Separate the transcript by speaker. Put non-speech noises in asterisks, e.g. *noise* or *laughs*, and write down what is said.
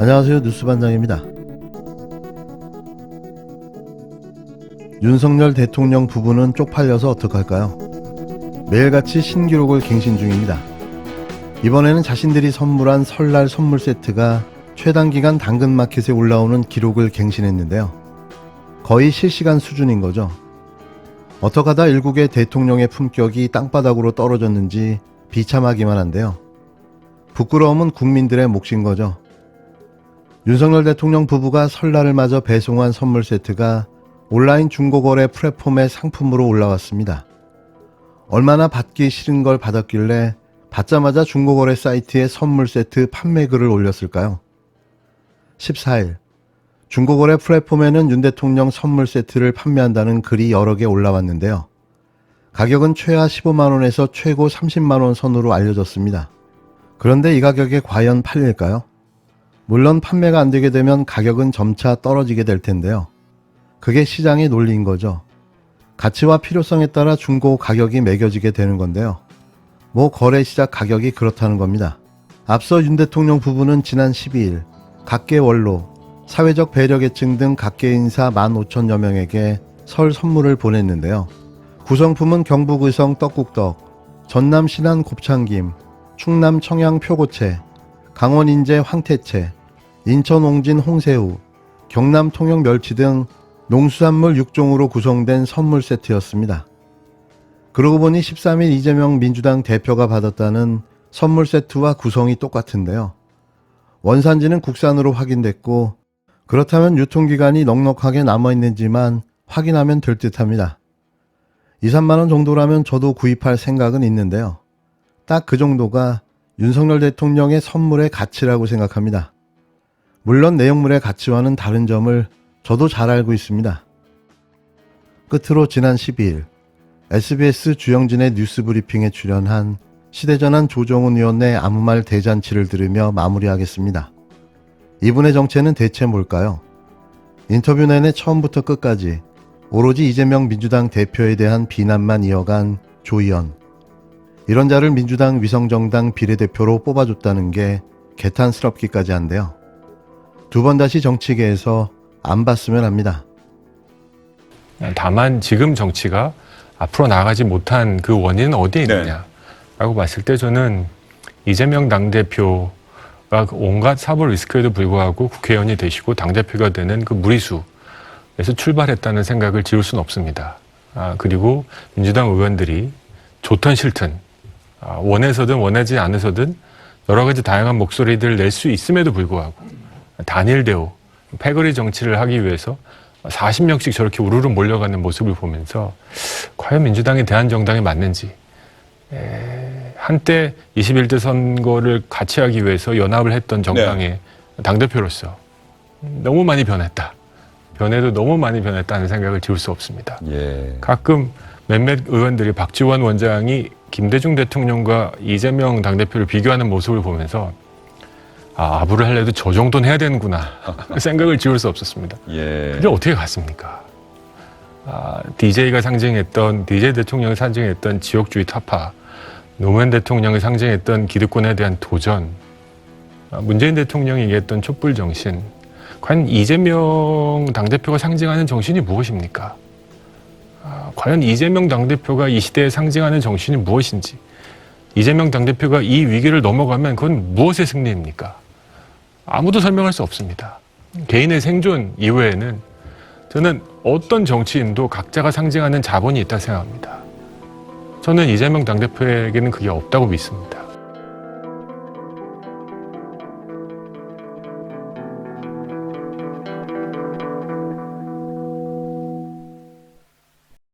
Speaker 1: 안녕하세요. 뉴스반장입니다. 윤석열 대통령 부부는 쪽팔려서 어떡할까요? 매일같이 신기록을 갱신 중입니다. 이번에는 자신들이 선물한 설날 선물 세트가 최단기간 당근마켓에 올라오는 기록을 갱신했는데요. 거의 실시간 수준인 거죠. 어떡하다 일국의 대통령의 품격이 땅바닥으로 떨어졌는지 비참하기만 한데요. 부끄러움은 국민들의 몫인 거죠. 윤석열 대통령 부부가 설날을 맞아 배송한 선물 세트가 온라인 중고거래 플랫폼의 상품으로 올라왔습니다. 얼마나 받기 싫은 걸 받았길래 받자마자 중고거래 사이트에 선물 세트 판매 글을 올렸을까요? 14일 중고거래 플랫폼에는 윤 대통령 선물 세트를 판매한다는 글이 여러 개 올라왔는데요. 가격은 최하 15만원에서 최고 30만원 선으로 알려졌습니다. 그런데 이 가격에 과연 팔릴까요? 물론 판매가 안 되게 되면 가격은 점차 떨어지게 될 텐데요. 그게 시장의 논리인 거죠. 가치와 필요성에 따라 중고 가격이 매겨지게 되는 건데요. 뭐 거래 시작 가격이 그렇다는 겁니다. 앞서 윤 대통령 부부는 지난 12일 각계 원로, 사회적 배려계층 등 각계 인사 15,000여 명에게 설 선물을 보냈는데요. 구성품은 경북 의성 떡국떡, 전남 신안 곱창김, 충남 청양 표고채, 강원 인제 황태채, 인천 옹진 홍새우, 경남 통영 멸치 등 농수산물 6종으로 구성된 선물 세트였습니다. 그러고 보니 13일 이재명 민주당 대표가 받았다는 선물 세트와 구성이 똑같은데요. 원산지는 국산으로 확인됐고 그렇다면 유통기간이 넉넉하게 남아있는지만 확인하면 될 듯합니다. 2, 3만원 정도라면 저도 구입할 생각은 있는데요. 딱 그 정도가 윤석열 대통령의 선물의 가치라고 생각합니다. 물론 내용물의 가치와는 다른 점을 저도 잘 알고 있습니다. 끝으로 지난 12일 SBS 주영진의 뉴스 브리핑에 출연한 시대전환 조정훈 의원의 아무 말 대잔치를 들으며 마무리하겠습니다. 이분의 정체는 대체 뭘까요? 인터뷰 내내 처음부터 끝까지 오로지 이재명 민주당 대표에 대한 비난만 이어간 조 의원. 이런 자를 민주당 위성정당 비례대표로 뽑아줬다는 게 개탄스럽기까지 한데요. 두 번 다시 정치계에서 안 봤으면 합니다.
Speaker 2: 다만 지금 정치가 앞으로 나아가지 못한 그 원인은 어디에
Speaker 3: 네.
Speaker 2: 있느냐라고 봤을 때 저는 이재명 당대표가 그 온갖 사법 리스크에도 불구하고 국회의원이 되시고 당대표가 되는 그 무리수에서 출발했다는 생각을 지울 수는 없습니다. 아, 그리고 민주당 의원들이 좋든 싫든 아, 원해서든 원하지 않아서든 여러 가지 다양한 목소리들을 낼 수 있음에도 불구하고 단일 대우 패거리 정치를 하기 위해서 40명씩 저렇게 우르르 몰려가는 모습을 보면서 과연 민주당이 대한정당이 맞는지 에, 한때 21대 선거를 같이 하기 위해서 연합을 했던 정당의 당대표로서 너무 많이 변했다. 변해도 너무 많이 변했다는 생각을 지울 수 없습니다.
Speaker 3: 예.
Speaker 2: 가끔 몇몇 의원들이 박지원 원장이 김대중 대통령과 이재명 당대표를 비교하는 모습을 보면서 아, 아부를 하려도 저 정도는 해야 되는구나 *laughs* 생각을 지울 수 없었습니다.
Speaker 3: 예.
Speaker 2: 근데 어떻게 갔습니까? 아, DJ가 상징했던 DJ 대통령이 상징했던 지역주의 타파, 노무현 대통령이 상징했던 기득권에 대한 도전, 아, 문재인 대통령이 얘기했던 촛불 정신, 과연 이재명 당대표가 상징하는 정신이 무엇입니까? 아, 과연 이재명 당대표가 이 시대에 상징하는 정신이 무엇인지, 이재명 당대표가 이 위기를 넘어가면 그건 무엇의 승리입니까? 아무도 설명할 수 없습니다. 개인의 생존 이외에는 저는 어떤 정치인도 각자가 상징하는 자본이 있다고 생각합니다. 저는 이재명 당대표에게는 그게 없다고 믿습니다.